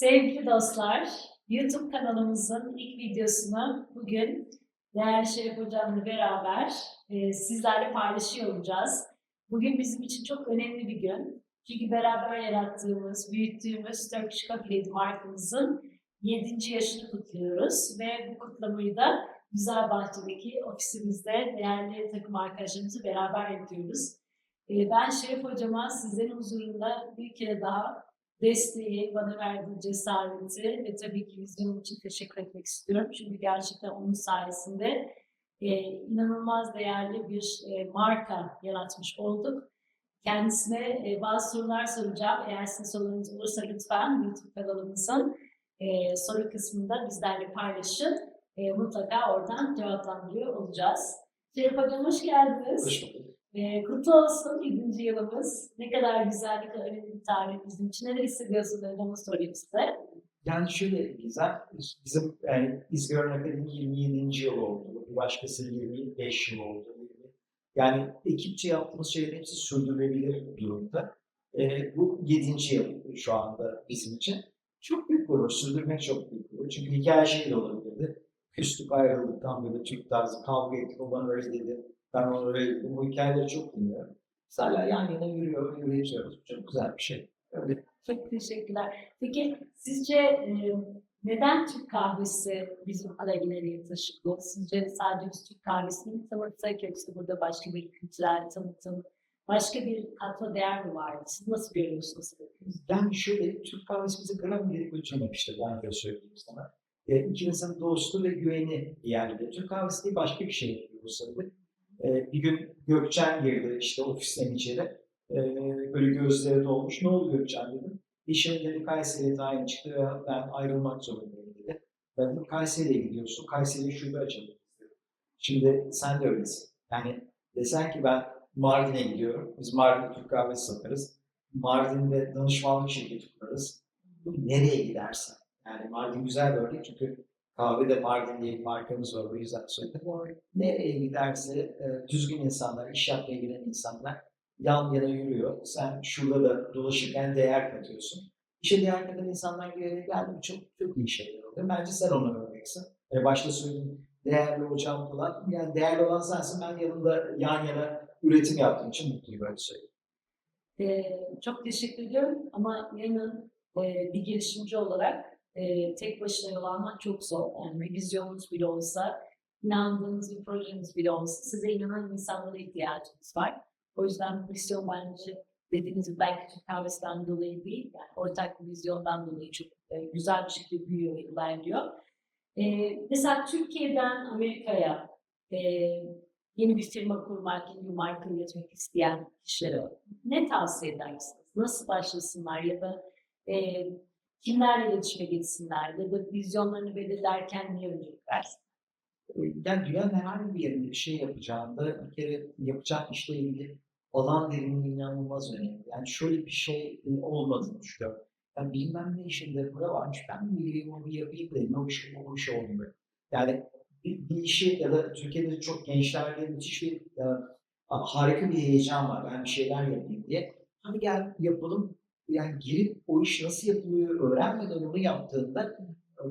Sevgili dostlar, YouTube kanalımızın ilk videosunu bugün değerli Şerif Hocam'la beraber e, sizlerle paylaşıyor olacağız. Bugün bizim için çok önemli bir gün. Çünkü beraber yarattığımız, büyüttüğümüz Turkish Coffee markamızın 7. yaşını kutluyoruz. Ve bu kutlamayı da Güzelbahçe'deki ofisimizde değerli takım arkadaşlarımızla beraber yapıyoruz. E, ben Şerif Hocama sizlerin huzurunda bir kere daha desteği, bana verdiği cesareti ve tabii ki vizyonum için teşekkür etmek istiyorum. Çünkü gerçekten onun sayesinde e, inanılmaz değerli bir e, marka yaratmış olduk. Kendisine e, bazı sorular soracağım. Eğer sizin sorularınız olursa lütfen YouTube kanalımızın e, soru kısmında bizlerle paylaşın. E, mutlaka oradan cevaplandırıyor olacağız. Şerif Hocam hoş geldiniz. Hoş bulduk. Ee, kutlu olsun 7. yılımız. Ne kadar güzel, ne kadar önemli bir tarih bizim için. Neler hissediyorsunuz onu sorayım size. Yani şöyle güzel, bizim yani İzgör Akademi 27. yıl oldu. Bir başkası 25 yıl oldu. Yani ekipçe yaptığımız şeylerin hepsi sürdürülebilir durumda. Ee, bu 7. yıl şu anda bizim için. Çok büyük gurur, sürdürmek çok büyük gurur. Çünkü hikaye şey de olabilirdi. Küstük ayrıldıktan böyle Türk tarzı kavga ettik, o bana öyle dedi. Ben onu öyle. Bu hikayeleri çok dinliyorum. Biz hala yan yana yürüyor, yürüyeceğiz. Çok güzel bir şey. Öyle Çok teşekkürler. Peki sizce e, neden Türk kahvesi bizim aleyhineye taşıdı? Sizce sadece biz Türk kahvesini mi tanıtsak yoksa burada başka bir kültürel tanıtım, başka bir katma değer mi vardı? Siz nasıl görüyorsunuz? Yani şöyle, Türk kahvesi bize gram gerek ölçememiştir. Ben de söyleyeyim sana. E, ikimizin dostu ve güveni yani. Türk kahvesi değil başka bir şey bu sırada. E, bir gün Gökçen girdi işte ofisten içeri. E, böyle gözleri dolmuş. Ne oldu Gökçen dedim. İşim dedi Kayseri'ye tayin çıktı ve ben ayrılmak zorundayım dedi. Ben dedim Kayseri'ye gidiyorsun. Kayseri'ye şube açalım. Şimdi sen de öylesin. Yani desen ki ben Mardin'e gidiyorum. Biz Mardin'de Türk kahvesi satarız. Mardin'de danışmanlık şirketi kurarız. Nereye gidersen. Yani Mardin güzel bir örnek çünkü kahvede Mardin diye bir markamız var. O yüzden söyledim. Nereye giderse e, düzgün insanlar, iş yapmaya giden insanlar yan yana yürüyor. Sen şurada da dolaşırken değer katıyorsun. İşe değer katan insanlar bir geldi mi çok çok iyi şeyler oluyor. Bence sen ona örneksin. E, başta söyledim değerli hocam falan. Yani değerli olan sensin. Ben yanında yan yana üretim yaptığım için mutluyum böyle söyleyeyim. Ee, çok teşekkür ediyorum ama inanın e, bir girişimci olarak e, tek başına yol almak çok zor. Yani bir vizyonunuz bile olsa, inandığınız bir projeniz bile olsa size inanan insanlara ihtiyacınız var. O yüzden misyon bence dediğiniz gibi belki kahvesinden dolayı değil, yani ortak bir vizyondan dolayı çok e, güzel bir şekilde büyüyor ilerliyor. E, mesela Türkiye'den Amerika'ya e, yeni bir firma kurmak, yeni bir marka üretmek isteyen kişilere ne tavsiye edersiniz? Nasıl başlasınlar ya da e, kimlerle iletişime geçsinler ya da vizyonlarını belirlerken niye öncelik versin? E, Yani dünyanın herhangi bir yerinde bir şey yapacağında bir kere yapacağın işle ilgili alan derinliği inanılmaz önemli. Yani şöyle bir şey e, olmadığını düşünüyorum. Yani bilmem ne işinde para varmış, ben bir gireyim onu yapayım dedim. O iş, o iş olmuyor. Yani bir, bir işi ya da Türkiye'de çok gençlerde müthiş bir e, harika bir heyecan var. Ben bir şeyler yapayım diye. Hadi gel yapalım. Yani girip o iş nasıl yapılıyor öğrenmeden onu yaptığında e,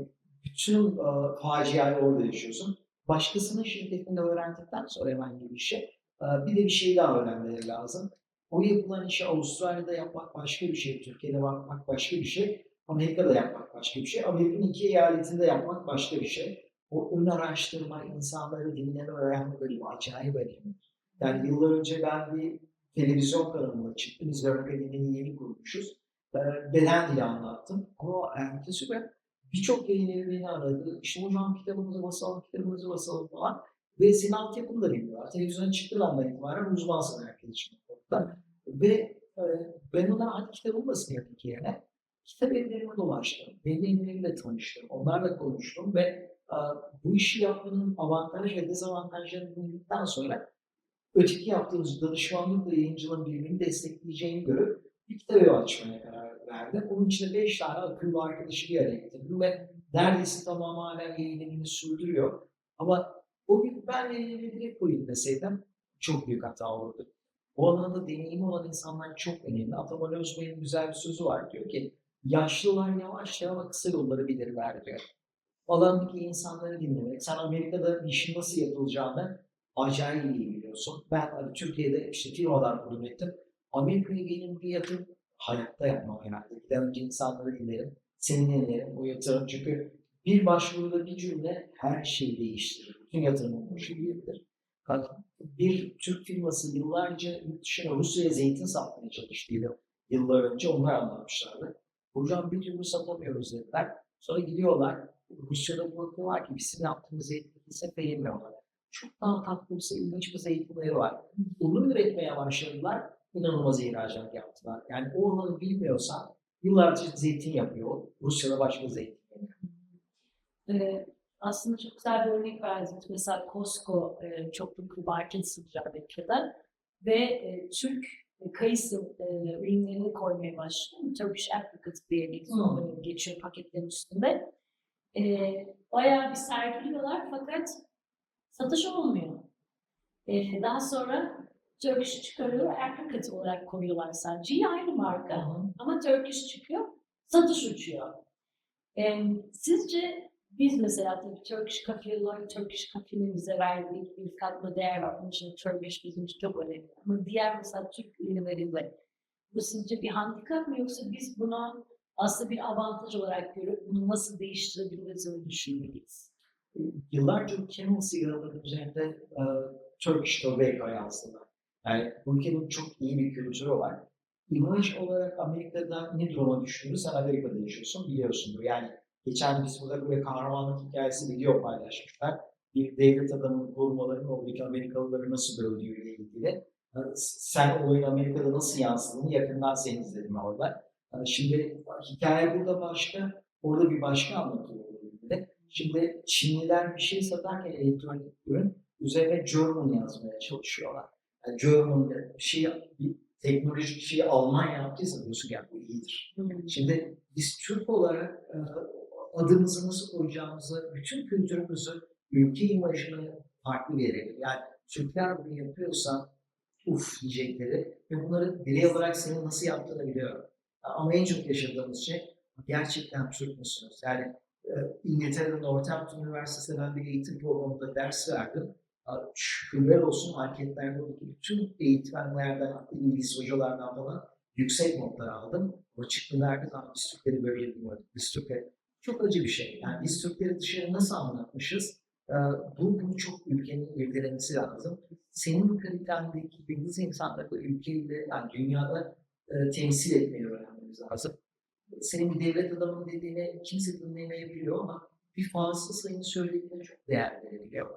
bütün e, faciayı orada yaşıyorsun. Başkasının şirketinde öğrendikten sonra hemen gibi işe e, bir de bir şey daha öğrenmeleri lazım. O yapılan işi Avustralya'da yapmak başka bir şey, Türkiye'de yapmak başka bir şey, Amerika'da yapmak başka bir şey, Amerika'nın iki eyaletinde yapmak başka bir şey. O ön araştırma, insanları dinleme, öğrenme bölümü acayip önemli. Yani yıllar önce ben bir televizyon kanalına çıktım. Biz Akademi'yi yeni kurmuşuz. Beden dili anlattım. Ama ertesi gün birçok yayın evi beni aradı. İşte hocam kitabımızı basalım, kitabımızı basalım falan. Ve senin altyapını da bilmiyorlar. Televizyona çıktığın andan itibaren uzmansın herkes için. Ve e, ben ona hadi kitabımı basın yapayım yerine. Kitap evlerine dolaştım. Bedenleriyle tanıştım. Onlarla konuştum ve e, bu işi yapmanın avantaj ve dezavantajlarını bildikten sonra öteki yaptığımız danışmanlıkla yayıncılığın birbirini destekleyeceğini görüp bir kitap evi açmaya karar verdim. Onun içinde beş tane akıllı arkadaşı bir araya getirdim ve neredeyse tamamı hala yayınını sürdürüyor. Ama o gün ben yayını direkt koyayım deseydim çok büyük hata olurdu. O alanda deneyimi olan insanlar çok önemli. Ataman Özbay'ın güzel bir sözü var diyor ki yaşlılar yavaş yavaş kısa yolları bilirler diyor. Alandaki insanları dinlemek. Sen Amerika'da işin nasıl yapılacağını acayip iyi biliyorsun. Ben hani Türkiye'de işte firmalar kurum ettim. Amerika'ya benim bir yatırım hayatta yapmam herhalde. Giden insanları dinlerim. Seni dinlerim. O yatırım çünkü bir başvuruda bir cümle her şeyi değiştirir. Bütün başı diyebilir. Bak, Bir Türk firması yıllarca yurt dışına Rusya'ya zeytin satmaya çalıştıydı. Yıllar önce onlar anlatmışlardı. Hocam bir türlü satamıyoruz dediler. Sonra gidiyorlar. Rusya'da bakıyorlar ki bizim yaptığımız zeytin kimse beğenmiyorlar. Çok daha tatlı bir ilginç zeytinleri var. Bunu üretmeye başladılar. İnanılmaz ihracat yaptılar. Yani o olanı bilmiyorsan yıllarca zeytin yapıyor. Rusya'da başka zeytin yapıyor. Ee, aslında çok güzel bir örnek verdiniz. Mesela Costco e, çok büyük bir market Amerika'da ve e, Türk e, kayısı e, ürünlerini koymaya başlıyor. Turkish apricot diye bir Hmm. geçiyor paketlerin üstünde. E, bayağı bir sergiliyorlar fakat satış olmuyor. E, daha sonra Turkish çıkarıyor, apricot olarak koyuyorlar sadece. Aynı marka. Ama Turkish çıkıyor, satış uçuyor. Em, sizce biz mesela tabii Turkish Coffee olarak Turkish Coffee'nin bize verdiği bir katma değer var. Onun için Turkish bizim için çok önemli. Ama diğer mesela Türk ürünleriyle bu sizce bir handikap mı yoksa biz bunu aslında bir avantaj olarak görüp bunu nasıl değiştirebiliriz düşünmeliyiz? Yıllarca Camel sigaraların üzerinde e, Turkish Tobacco yazdılar. Yani bu ülkenin çok iyi bir kültürü var. İmaj olarak Amerika'da ne duruma düştüğünü sen Amerika'da yaşıyorsun biliyorsundur. Yani geçen biz burada böyle kahramanlık hikayesi video paylaşmışlar. Bir devlet adamının korumalarının oradaki Amerikalıları nasıl böldüğüyle ilgili. E, Sen olayın Amerika'da nasıl yansıdığını yakından sen izledim orada. E, Şimdi hikaye burada başka, orada bir başka anlatıyor. Şimdi Çinliler bir şey satarken elektronik ürün üzerine German yazmaya çalışıyorlar. Yani German bir şey, bir teknolojik şeyi Alman yaptıysa diyorsun ya bu iyidir. Şimdi biz Türk olarak e, adımızı nasıl koyacağımızı, bütün kültürümüzü, ülke imajını farklı yere Yani Türkler bunu yapıyorsa uf diyecekleri ve bunları birey olarak senin nasıl yaptığını biliyorum. Ama en çok yaşadığımız şey gerçekten Türk müsünüz? Yani İngiltere'nin Northampton Üniversitesi'nde ben bir eğitim programında ders verdim. Şükürler olsun marketlerde bütün eğitmenlerden, İngiliz hocalardan falan yüksek notlar aldım. O çıktılarda zaman biz Türkleri böyle yapmıyorduk. Biz Türkleri çok acı bir şey. Yani biz Türkleri dışarı nasıl anlatmışız? E, Bu, bunu çok ülkenin irdelemesi lazım. Senin kalitendeki bildiğiniz insanları ülkeyle, yani dünyada e, temsil etmeyi öğrenmemiz lazım senin bir devlet adamının dediğine kimse dinlemeyebiliyor ama bir fazla sayının söylediğine çok değer verebiliyor.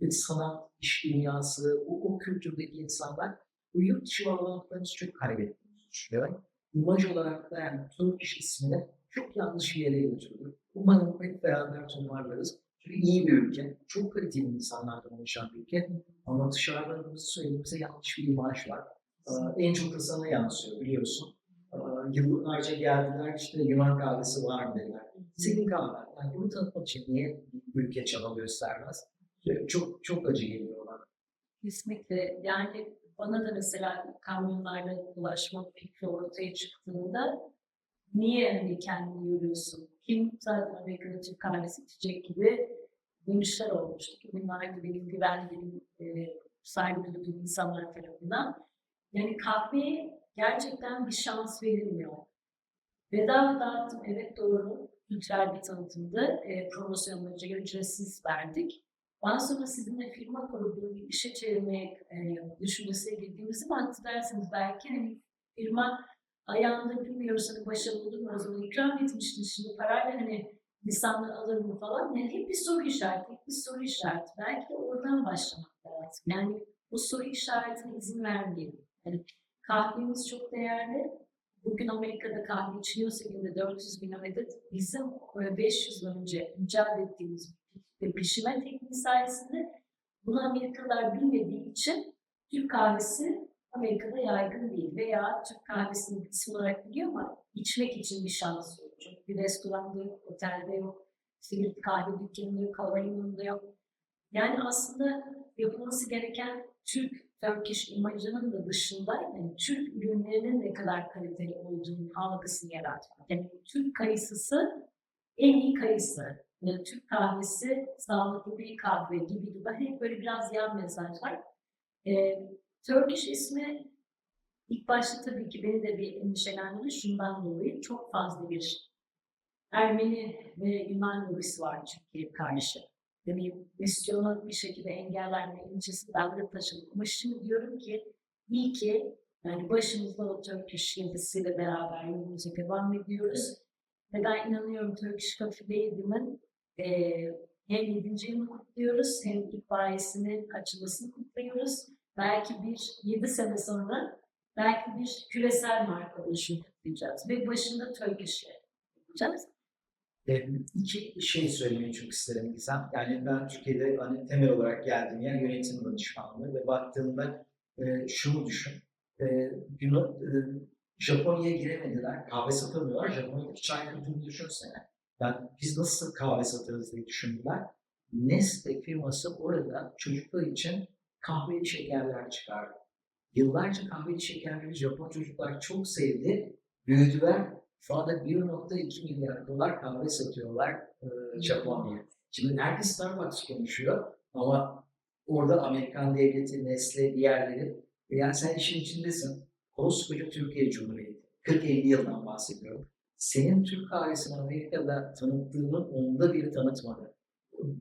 Bir sanat, iş dünyası, o, o kültürdeki insanlar bu yurt dışı bağlantılarımızı çok kaybettiğimizi düşünüyor. İmaj olarak da yani Turkish ismini çok yanlış bir yere götürdü. Umarım hep beraber toparlarız. Çünkü iyi bir ülke, çok kaliteli insanlardan oluşan bir ülke. Ama dışarılarımızı söylediğimizde yanlış bir imaj var. Ee, En çok da sana yansıyor biliyorsun. Ee, Yıllarca geldiler işte Yunan kahvesi var dediler. Senin kahven. Yani bunu tanıtmak için niye ülke çaba göstermez? Çok çok acı geliyor bana. Kesinlikle. Yani bana da mesela kamyonlarla ulaşma fikri ortaya çıktığında niye hani kendini yoruyorsun? Kim zaten Amerika'da Türk kahvesi içecek gibi dönüşler olmuştu ki bunlar benim güvendiğim, e, saygı duyduğum insanlar tarafından. Yani kahveye gerçekten bir şans verilmiyor. Bedava dağıttım, evet doğru. Güzel bir tanıtımdı. E, promosyon boyunca ücretsiz verdik. Daha sonra sizinle firma kurup bunu bir işe çevirmeye e, düşüncesiyle girdiğimizi baktı derseniz belki hani firma ayağında bilmiyoruz hani başarılı olur mu o zaman ikram etmiştin şimdi parayla hani lisanlar alır mı falan. Yani hep bir soru işareti, hep bir soru işareti. Belki de oradan başlamak lazım. Yani bu soru işaretine izin vermeyelim. Yani kahvemiz çok değerli. Bugün Amerika'da kahve içiliyorsa günde 400 bin adet bizim e, 500 yıl önce icat ettiğimiz pişirme tekniği sayesinde bunu Amerikalılar bilmediği için Türk kahvesi Amerika'da yaygın değil veya Türk kahvesini isim olarak biliyor ama içmek için bir şans yok. Çünkü bir restoranda yok, otelde yok, işte kahve dükkanında yok, havalimanında yok. Yani aslında yapılması gereken Türk Turkish imajının da dışında yani Türk ürünlerinin ne kadar kaliteli olduğunu algısını yaratmak. Yani Türk kayısısı en iyi kayısı. Yani Türk kahvesi sağlıklı bir kahve gibi gibi hep böyle biraz yan mesajlar. Ee, Turkish ismi ilk başta tabii ki beni de bir endişelendirdi şundan dolayı çok fazla bir Ermeni ve Yunan lobisi var Türkiye'ye karşı. Yani misyonu bir şekilde engellenme ilçesinden de taşıdık. Ama şimdi diyorum ki iyi ki yani başımızda o Turkish yıldızıyla beraber yolumuza devam ediyoruz. Ve ben inanıyorum Turkish Coffee Day'dimin hem 7. yılını kutluyoruz hem itfaiyesinin açılmasını kutluyoruz. Belki bir 7 sene sonra belki bir küresel marka oluşumu kutlayacağız. Ve başında Turkish yapacağız. E, iki şey söylemeyi çok isterim Gizem. Yani ben Türkiye'de hani temel olarak geldiğim yer yönetim danışmanlığı ve baktığımda e, şunu düşün. E, Yunan, e, Japonya'ya giremediler, kahve satamıyorlar. Japonya'daki çay kültürünü düşünsene. Ben, biz nasıl kahve satarız diye düşündüler. Nestle firması orada çocuklar için kahveli şekerler çıkardı. Yıllarca kahveli şekerleri Japon çocuklar çok sevdi. Büyüdüler. Şu anda 1.2 milyar dolar kahve satıyorlar e, Japonya'ya. Şimdi herkes Starbucks konuşuyor ama orada Amerikan devleti, Nestle, diğerleri e yani sen işin içindesin. Koskoca Türkiye Cumhuriyeti. 40-50 yıldan bahsediyorum. Senin Türk kahvesini Amerika'da tanıttığının onda biri tanıtmadı.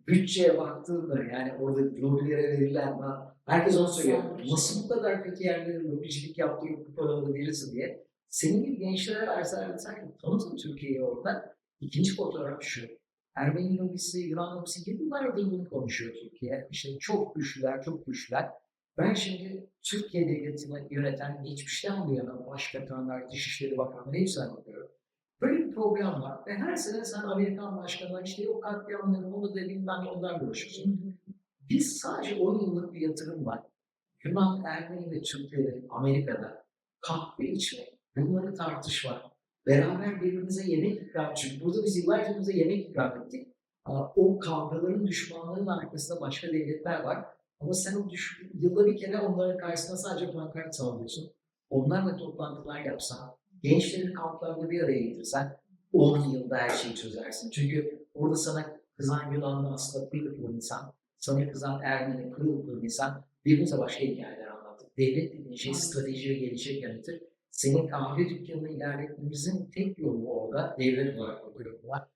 Bütçeye baktığında yani orada lobilere verilen herkes onu söylüyor. Nasıl bu kadar kötü yerlere lobicilik yaptırıp bu paraları verirsin diye. Senin gibi gençlere verseler sanki tanıtın Türkiye'yi orada. İkinci fotoğraf şu. Ermeni lobisi, Yunan lobisi yıllardır bunu konuşuyor Türkiye. İşte çok güçlüler, çok güçlüler. Ben şimdi Türkiye devletini yöneten geçmişten bu yana başbakanlar, dışişleri bakanları hepsine bakıyorum. Böyle bir program var ve her sene sen Amerikan başkanına işte o katliamları, onu da bilmem ondan görüşüyorsun. Biz sadece 10 yıllık bir yatırım var. Yunan, Ermeni ve Türkleri Amerika'da kahve içmek, bunları tartışmak, beraber birbirimize yemek ikram Çünkü burada biz yıllarca birbirimize yemek ikram ettik. O kavgaların, düşmanların arkasında başka devletler var. Ama sen o düş yılda bir kere onların karşısına sadece pankart sallıyorsun. Onlarla toplantılar yapsan, gençleri kamplarda bir araya getirsen 10 yılda her şeyi çözersin. Çünkü orada sana kızan Yunanlı aslında pırıl pırıl insan, sana kızan Ermeni pırıl pırıl insan birbirimize başka hikayeler anlattık. Devlet dediğin şey strateji ve gelecek yönetir. Senin kahve dükkanını ilerletmemizin tek yolu orada devlet olarak bakıyorlar.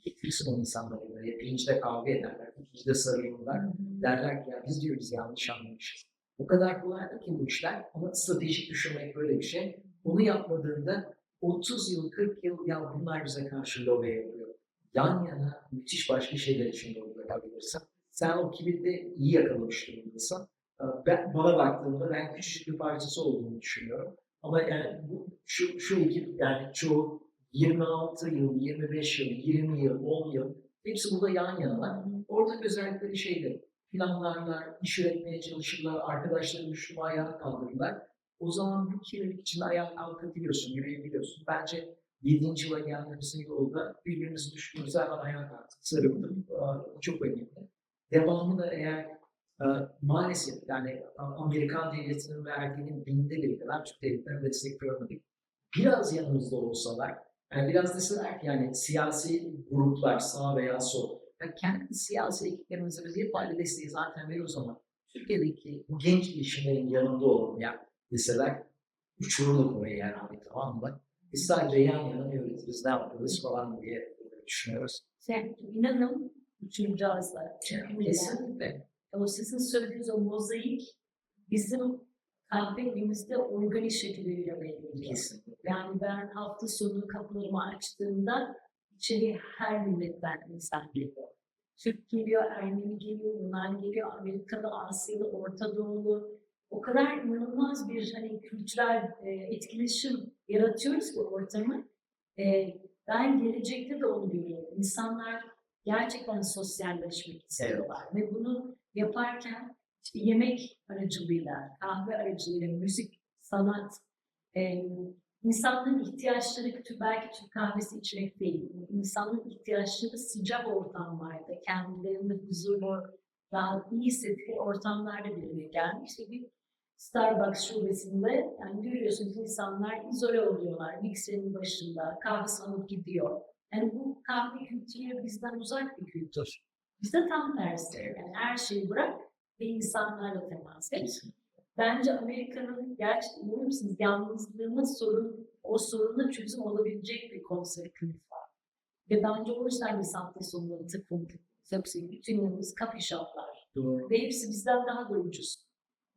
Getirsin o insanları buraya. Birincide kavga ederler, ikincide sarılırlar. Derler ki ya biz diyoruz yanlış anlamışız. O kadar kolaydır ki bu işler ama stratejik düşünmek böyle bir şey. Bunu yapmadığında 30 yıl, 40 yıl ya bunlar bize karşı lobe yapıyor. Yan yana müthiş başka şeyler için lobe yapabilirsin. Sen o kibirde iyi yakalamış durumdasın. Ben, bana baktığımda ben küçük bir parçası olduğunu düşünüyorum. Ama yani bu, şu, şu ekip yani çoğu 26 yıl, 25 yıl, 20 yıl, 10 yıl hepsi burada yan yanalar. Orada özellikleri şeydir. Planlarlar, iş üretmeye çalışırlar, arkadaşları düştüğü ayağa kaldırırlar. O zaman bu kirlilik içinde ayağa kalkabiliyorsun, yürüyebiliyorsun. Bence 7. yıla gelmemizin yolda birbirimizi düştüğümüzde hemen ayağa kalktık, sarıldık. Çok önemli. Devamı da eğer maalesef yani Amerikan devletinin verdiğinin binde bir kadar Türk devletlerine destek görmedik. Biraz yanımızda olsalar, yani biraz deseler ki yani siyasi gruplar sağ veya sol, yani kendi siyasi ekiplerimize biz aile desteği zaten veriyoruz ama Türkiye'deki bu genç girişimlerin yanında olalım ya deseler uçurulur oraya yani abi tamam mı? Biz sadece yan yana ne üretiriz, ne yaparız falan diye düşünüyoruz. Sen inanın uçuracağız da. Kesinlikle. O sizin söylediğiniz o mozaik bizim kahvemizde organik şekilde yürümeye Kesinlikle. Yani ben hafta sonu kapılarımı açtığımda içeri her milletten insan geliyor. Türk geliyor, Ermeni geliyor, Yunan geliyor, Amerikalı, Asyalı, Orta Doğulu. O kadar inanılmaz bir hani kültürel e, etkileşim yaratıyoruz ki ortamı. E, ben gelecekte de onu görüyorum. İnsanlar gerçekten sosyalleşmek istiyorlar ve bunu yaparken işte yemek aracılığıyla, kahve aracılığıyla, müzik, sanat, e, insanların ihtiyaçları belki Türk kahvesi içmek değil. İnsanların ihtiyaçları sıcak ortamlarda, kendilerini huzurlu, rahat, iyi hissettiği ortamlarda bir araya gelmiş ve bir Starbucks şubesinde yani görüyorsunuz insanlar izole oluyorlar. Mikserin başında kahvesini alıp gidiyor. Yani bu kahve kültürü bizden uzak bir kültür. Bizde tam tersi. Yani her şeyi bırak ve insanlarla temas et. Bence Amerika'nın gerçekten biliyor musunuz yalnızlığına sorun, o soruna çözüm olabilecek bir kültürü var. Ve bence o yüzden biz hafta sonları tıkıldık. Hepsi bütün yılımız coffee shoplar. Doğru. Ve hepsi bizden daha da ucuz.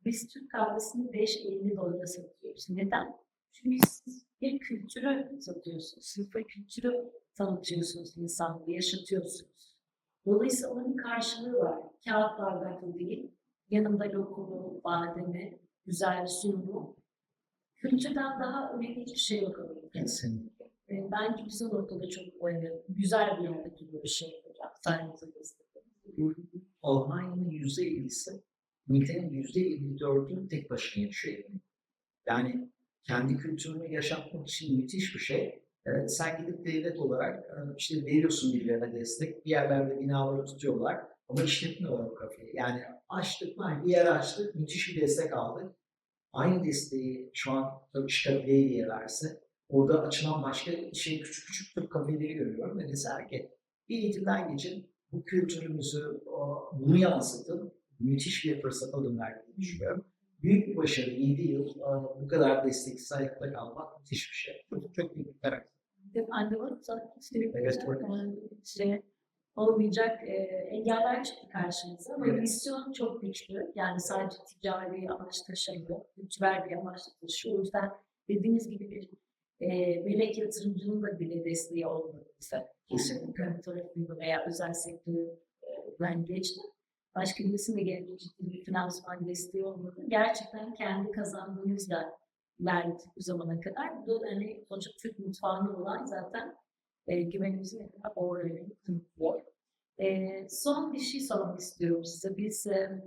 Biz Türk kahvesini 5-50 dolara satıyoruz. Neden? Çünkü siz bir kültürü satıyorsunuz. Siz bir kültürü tanıtıyorsunuz insanlara, yaşatıyorsunuz. Dolayısıyla onun bir karşılığı var. Kağıt bardaklı değil, yanında lokumu, bademi, güzel sunumu. Kültürden daha önemli hiçbir şey yok Amerika'da. Kesinlikle. E, Bence biz o noktada çok e, güzel bir yerdeki bir şey yapacağız. Sayenizde. Almanya'nın yüzde 50'si, İngiltere'nin yüzde 54'ü tek başına yaşıyor. Yani kendi kültürünü yaşatmak için müthiş bir şey. Sen gidip devlet olarak e, işte veriyorsun birilerine destek, bir yerlerde binaları tutuyorlar ama işletmiyorlar o kafeyi. Yani açtık, hani bir yer açtık, müthiş bir destek aldık. Aynı desteği şu an tabii işletmeye diye verse, orada açılan başka şey küçük küçük Türk kafeleri görüyorum ve deser ki bir eğitimden geçin, bu kültürümüzü, bunu yansıtın, müthiş bir fırsata döner diye düşünüyorum. Büyük bir başarı, 7 yıl e, bu kadar desteksiz ayakta kalmak müthiş bir şey. Çok, çok büyük bir karakter. Var zaten işte, olmayacak e, engeller çıktı karşımıza ama Evet. misyon çok güçlü. Yani sadece ticari amaç taşımıyor, kültürel bir amaç taşıyor. O yüzden dediğiniz gibi bir e, melek yatırımcının da bile desteği olmadı bize. Kesinlikle. Kamu tarafında veya özel sektörden geçti. Başka birisinin de ciddi bir finansman desteği olmadı. Gerçekten kendi kazandığımızla verdik bu zamana kadar. Bu hani sonuçta Türk mutfağına olan zaten e, güvenimizi ne kadar öğreniyor. E, son bir şey sormak istiyorum size. Biz, e,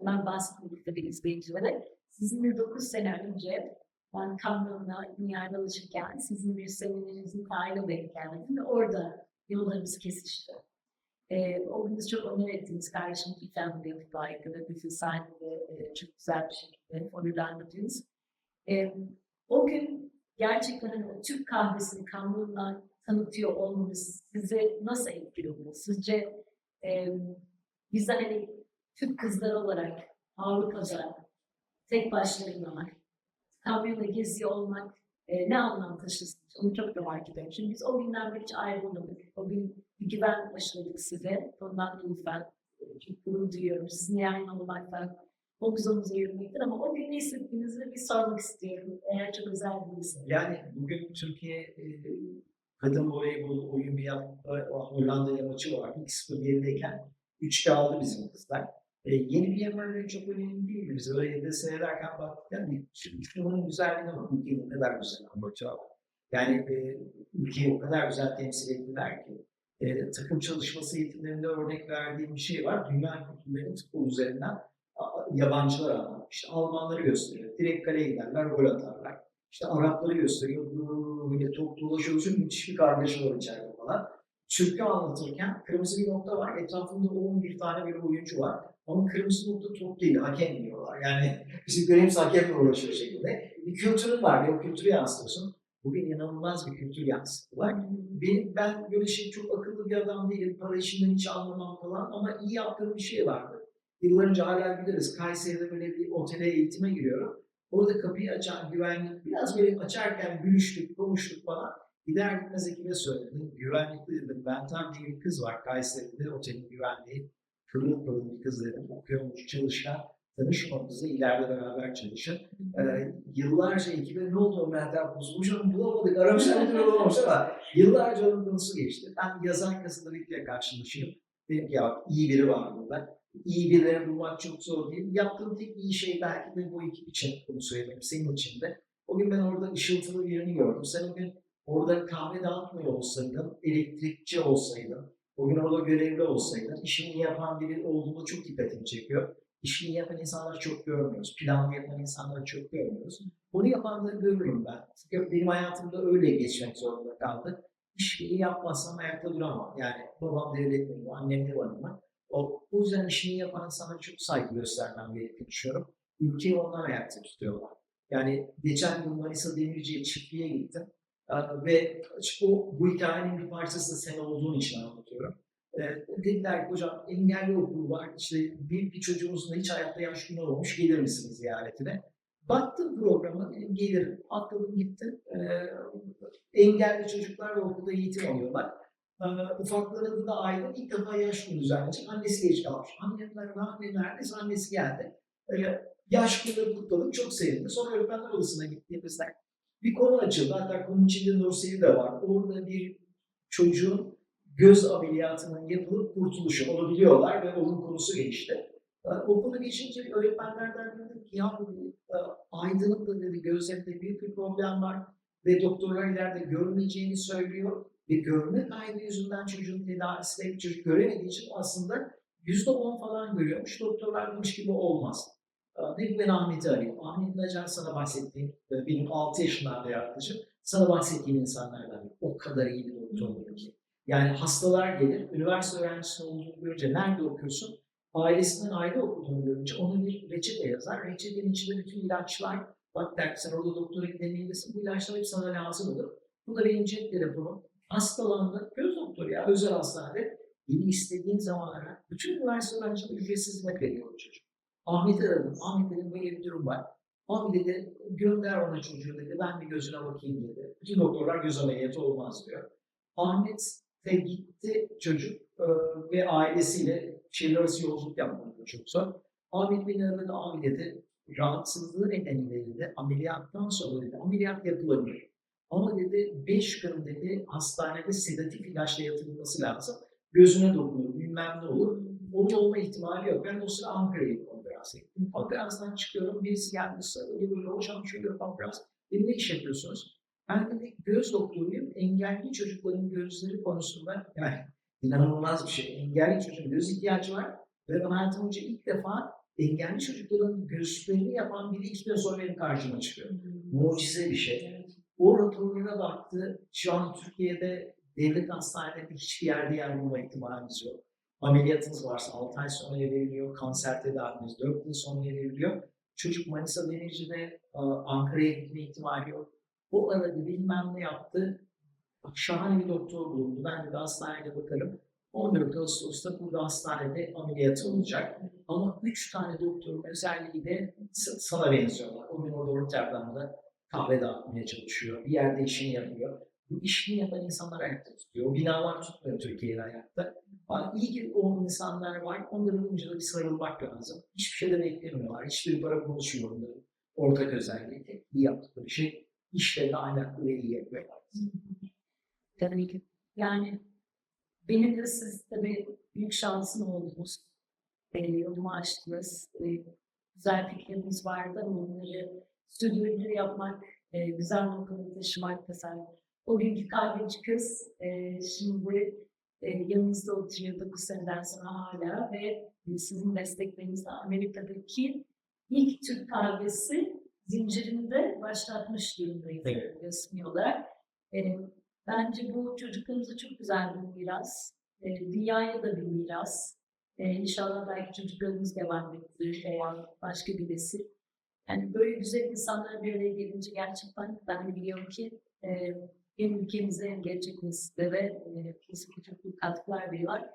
ben bahsetmedik tabii izleyicilere. Sizinle 9 sene önce ben kamyonla dünyada alışırken sizin bir semininizin tayla denk geldim ve orada yollarımız kesişti. E, o gün çok onur ettiniz kardeşim of like ve bütün sahnede e, çok güzel bir şekilde onurlandırdınız. E, o gün gerçekten hani o Türk kahvesini kamyonla tanıtıyor olmanız size nasıl etkili oldu? Sizce e, biz de hani Türk kızları olarak Avrupa'da tek başlarına kamyonla geziyor olmak e, ne anlam taşır? Onu çok merak ediyorum. Şimdi biz o günden beri hiç ayrılmadık. O gün bir güven başladık size. Ondan e, çok gurur duyuyorum. Sizinle yan olmaktan omuz omuza yürümekten ama o gün ne hissettiğinizi bir sormak istiyorum. Eğer çok özel değilse. Yani bugün Türkiye e, kadın voleybol oyun bir yaptı. Hollanda'ya maçı vardı. 2-0 gerideyken 3'te aldı bizim kızlar. E, yeni bir yemerleri çok önemli değil. Biz öyle evde seyrederken baktık. Yani şimdi onun güzelliğine bak. Ülkeyi ne kadar güzel abi. Yani e, ülkeyi o kadar güzel temsil ettiler ki. E, takım çalışması eğitimlerinde örnek verdiğim bir şey var. Dünya kültürlerinin futbol üzerinden yabancılar anlar. İşte Almanları gösteriyor. Direkt kaleye giderler, gol atarlar. İşte Arapları gösteriyor. Böyle top dolaşıyorsun. Müthiş bir kargaşa var içeride falan. Türk'ü anlatırken kırmızı bir nokta var. Etrafında 11 tane bir oyuncu var. Ama kırmızı nokta top değil, hakem diyorlar. Yani bizim görevimiz hakemle uğraşıyor şekilde. Bir kültürün var ve o kültürü yansıtıyorsun. Bugün inanılmaz bir kültür yansıttılar. Benim, ben böyle şey çok akıllı bir adam değilim. Para işinden hiç anlamam falan ama iyi yaptığım bir şey vardı. Yıllar önce hala biliriz. Kayseri'de böyle bir otele eğitime giriyorum. Orada kapıyı açan güvenlik biraz böyle açarken gülüştük, konuştuk falan. Gider gitmez ekibe söyledim. Güvenlikli dedim. Ben tam diye bir kız var Kayseri'de otelin güvenliği. Pırıl pırıl bir kız dedim. Okuyormuş, çalışkan. Tanışma kızı ileride beraber çalışın. Ee, yıllarca ekibe ne oldu Ömer'den bozulmuş ama bulamadık. Aramışlar bir bulamamış ama yıllarca onun konusu geçti. Ben yazan kasıtlarıyla karşılaşayım. Dedim ki ya iyi biri var burada. İyi birileri bulmak çok zor değil. Yaptığım tek iyi şey belki de bu ekip için bunu söyledim. Senin için de. O gün ben orada ışıltılı birini gördüm. Sen o gün orada kahve dağıtmıyor olsaydın, elektrikçi olsaydın, o gün orada görevli olsaydın, işini yapan biri olduğunu çok dikkatimi çekiyor. İşini yapan insanları çok görmüyoruz. Planlı yapan insanları çok görmüyoruz. Bunu yapanları görürüm ben. Çünkü benim hayatımda öyle geçmek zorunda kaldı. İşini yapmazsam ayakta duramam. Yani babam devlet memuru, annem de var. O, o yüzden işini yapan insana çok saygı göstermem gerektiğini düşünüyorum. ülkeyi onlar ayakta tutuyorlar. Yani geçen gün Manisa Demirci'ye çiftliğe gittim. Ee, ve bu, bu hikayenin bir parçası sen olduğun için anlatıyorum. Ee, dediler ki hocam engelli okulu var. İşte bir, bir çocuğumuzun da hiç hayatta yaş günü olmuş. Gelir misiniz ziyaretine? Baktım programa dedim gelirim. Atladım gittim. Ee, engelli çocuklar ve okulda eğitim alıyorlar. Ee, ufakların adı da Aydın. İlk defa yaş günü düzenleyecek. Annesi geç kalmış. Annemler, anne neredeyse annesi geldi. Ee, yaş günü kutladık. Çok sevindim. Sonra öğretmenler odasına gittiğimizde bir konu açıldı. Hatta konunun içinde Nursel'i de var. Orada bir çocuğun göz ameliyatının yapılıp kurtuluşu onu biliyorlar ve onun konusu geçti. Ee, O konu geçince öğretmenlerden dedim ki ya dedi, e, Aydın'ın da dedi gözlerinde büyük bir problem var ve doktorlar ileride görmeyeceğini söylüyor ve görme kaybı yüzünden çocuğun tedavisinde çocuk göremediği için aslında yüzde on falan görüyormuş. Doktorlar demiş ki bu olmaz. Ee, Dedim ben Ahmet'i arayayım. Ahmet Nacar sana bahsettiğim, e, benim 6 yaşlarında yaklaşık, sana bahsettiğim insanlardan biri. O kadar iyi bir doktor ki. Yani hastalar gelir, üniversite öğrencisi olduğunu görünce nerede okuyorsun? Ailesinden aile okuduğunu görünce ona bir reçete yazar. Reçetenin içinde bütün ilaçlar, bak der sen orada doktora gidemeyebilirsin, bu ilaçlar hep sana lazım olur. Bu da benim cep telefonum. Hastalandı, göz doktoru ya, özel hastanede. Beni istediğin zaman ara. Bütün üniversite öğrencilerine ücretsiz hizmet veriyor çocuk. Ahmet'i aradım. Ahmet dedim böyle bir durum var. Abi dedi gönder ona çocuğu dedi. Ben bir gözüne bakayım dedi. Bütün doktorlar göz ameliyatı olmaz diyor. Ahmet de gitti çocuk ve ailesiyle şehir arası yolculuk yapmak çok zor. Ahmet beni aradı abi dedi. Rahatsızlığı nedeniyle dedi ameliyattan sonra dedi ameliyat yapılabilir. Ama dedi 5 gün dedi hastanede sedatif ilaçla yatırılması lazım. Gözüne dokunur bilmem ne olur. Onun olma ihtimali yok. Ben o sıra Ankara'ya konferansa gittim. Konferanstan çıkıyorum. Birisi geldi sarılıyor. Böyle hocam şöyle konferans. Dedim ne iş yapıyorsunuz? Ben de göz doktoruyum. Engelli çocukların gözleri konusunda yani inanılmaz bir şey. Engelli çocuğun göz ihtiyacı var. Ve ben hayatım boyunca ilk defa engelli çocukların gözlerini yapan biri iki gün sonra benim karşıma çıkıyor. Mucize bir şey. O raporlara baktı. Şu an Türkiye'de devlet hastanelerinde hiçbir yerde yer bulma ihtimalimiz yok. Ameliyatınız varsa 6 ay sonra veriliyor. Kanser tedaviniz 4 yıl sonra veriliyor. Çocuk Manisa Demirci'de a, Ankara'ya gitme ihtimali yok. O aradı bilmem ne yaptı. Şahane bir doktor bulundu. Ben de hastanede bakarım. 14 Ağustos'ta burada hastanede ameliyatı olacak. Ama 3 tane doktorun özelliği de sana benziyorlar. O gün orada Rotterdam'da kahve dağıtmaya çalışıyor. Bir yerde işini yapıyor. Bu işini yapan insanlar ayakta tutuyor. O binalar tutmuyor Türkiye'de ayakta. Ama iyi ki o insanlar var. Onların da bir sarılmak lazım. Hiçbir şeyden beklemiyorlar. Hiçbir para konuşmuyor onların. Ortak özelliği tek iyi yaptıkları şey işlerini ahlaklı ve iyi yapıyorlar. Tabii ki. Yani benim de siz tabii büyük şansım oldunuz. Benim yolumu açtınız. E, güzel fikirleriniz vardı ama onları sürdürülebilir yapmak, e, güzel noktalara taşımak mesela. O günkü kahveci kız e, şimdi e, yanınızda oturuyor 9 seneden sonra hala ve sizin desteklerinizle Amerika'daki ilk Türk kahvesi zincirinde başlatmış durumdayız Evet. resmi olarak. E, Bence bu çocuklarımıza çok güzel bir miras. E, dünyaya da bir miras. E, inşallah belki çocuklarımız devam ettirir veya başka bir nesil. Yani böyle güzel insanlar bir araya gelince gerçekten ben biliyorum ki e, hem ülkemize hem gelecek nesillere e, kesinlikle çok büyük katkılar veriyorlar.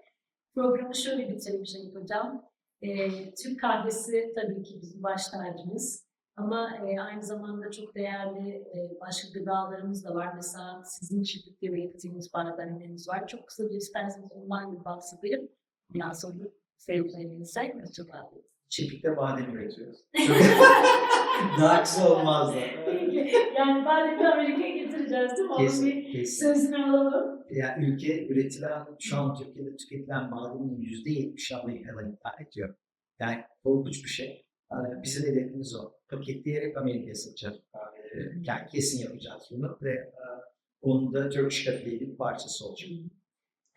Programı şöyle bitirelim Şenlik Hocam. E, Türk kahvesi tabii ki bizim baş tacımız. Ama e, aynı zamanda çok değerli e, başka gıdalarımız da var. Mesela sizin çiftlikte ürettiğiniz bardaneleriniz var. Çok kısa bir isterseniz ondan bir bahsedeyim. Ondan sonra sevgilerinize açıklayalım. Çiftlikte badem üretiyoruz. Daha kısa olmazdı. Peki, yani bademi Amerika'ya getireceğiz değil mi? Onun Kesin, bir kesin. sözünü alalım. Yani ülke üretilen, şu an Türkiye'de tüketilen bademin yüzde yetmiş Amerika'dan ithal ediyor. Yani korkunç bir şey. Yani bizim hedefimiz o. Paketleyerek Amerika'ya satacağız. Yani kesin yapacağız bunu ve e, onun da Turkish Cafe'de bir parçası olacak.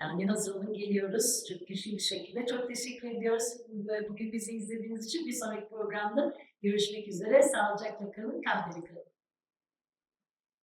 Yani hazırlanın geliyoruz. Çok güçlü bir şekilde. Çok teşekkür ediyoruz. Bugün bizi izlediğiniz için bir sonraki programda görüşmek üzere. Sağlıcakla kalın, kahveli kalın.